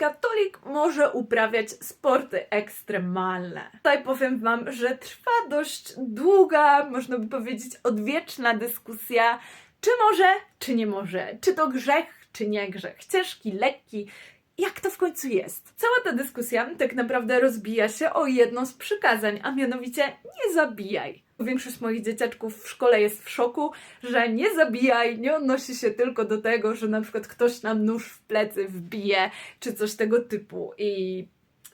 katolik może uprawiać sporty ekstremalne. Tutaj powiem Wam, że trwa dość długa, można by powiedzieć odwieczna dyskusja, czy może, czy nie może, czy to grzech, czy nie grzech, ciężki, lekki, jak to w końcu jest? Cała ta dyskusja tak naprawdę rozbija się o jedno z przykazań, a mianowicie nie zabijaj. Większość moich dzieciaczków w szkole jest w szoku, że nie zabijaj nie odnosi się tylko do tego, że na przykład ktoś nam nóż w plecy wbije, czy coś tego typu i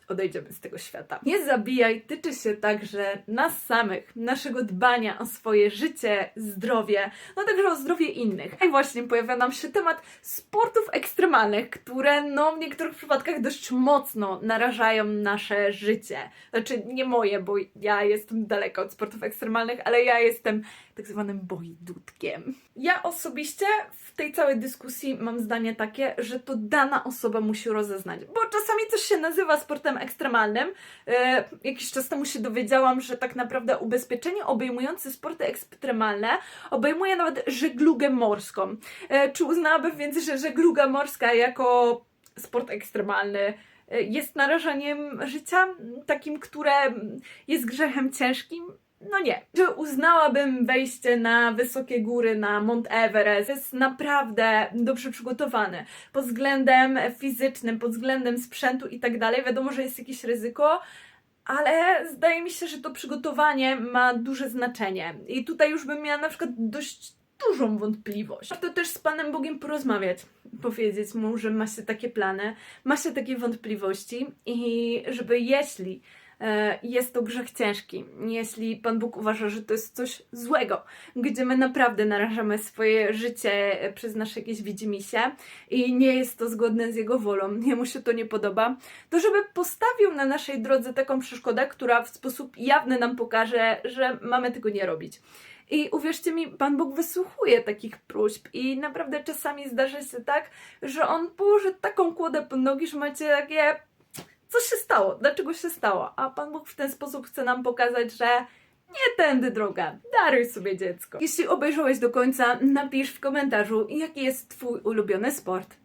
odejdziemy z tego świata. Nie zabijaj tyczy się także nas samych, naszego dbania o swoje życie, zdrowie, no także o zdrowie innych. I właśnie pojawia nam się temat sportów ekstremalnych, które no w niektórych przypadkach dość mocno narażają nasze życie. Znaczy nie moje, bo ja jestem daleka od sportów ekstremalnych, ale ja jestem tak zwanym bojdutkiem. Ja osobiście w tej całej dyskusji mam zdanie takie, że to dana osoba musi rozeznać, bo czasami coś się nazywa sportem ekstremalnym. E, jakiś czas temu się dowiedziałam, że tak naprawdę ubezpieczenie obejmujące sporty ekstremalne obejmuje nawet żeglugę morską. E, czy uznałabym więc, że żegluga morska jako sport ekstremalny e, jest narażaniem życia, takim, które jest grzechem ciężkim? No nie. Czy uznałabym wejście na wysokie góry, na Mount Everest? Jest naprawdę dobrze przygotowany pod względem fizycznym, pod względem sprzętu i tak dalej. Wiadomo, że jest jakieś ryzyko, ale zdaje mi się, że to przygotowanie ma duże znaczenie. I tutaj już bym miała na przykład dość dużą wątpliwość. Warto też z Panem Bogiem porozmawiać, powiedzieć mu, że ma się takie plany, ma się takie wątpliwości i żeby jeśli jest to grzech ciężki, jeśli Pan Bóg uważa, że to jest coś złego, gdzie my naprawdę narażamy swoje życie e, przez nasze jakieś widzimisię i nie jest to zgodne z Jego wolą, jemu się to nie podoba, to żeby postawił na naszej drodze taką przeszkodę, która w sposób jawny nam pokaże, że mamy tego nie robić. I uwierzcie mi, Pan Bóg wysłuchuje takich próśb i naprawdę czasami zdarza się tak, że On położy taką kłodę pod nogi, że macie takie co się stało, dlaczego się stało, a Pan Bóg w ten sposób chce nam pokazać, że nie tędy droga, daruj sobie dziecko. Jeśli obejrzałeś do końca, napisz w komentarzu, jaki jest Twój ulubiony sport.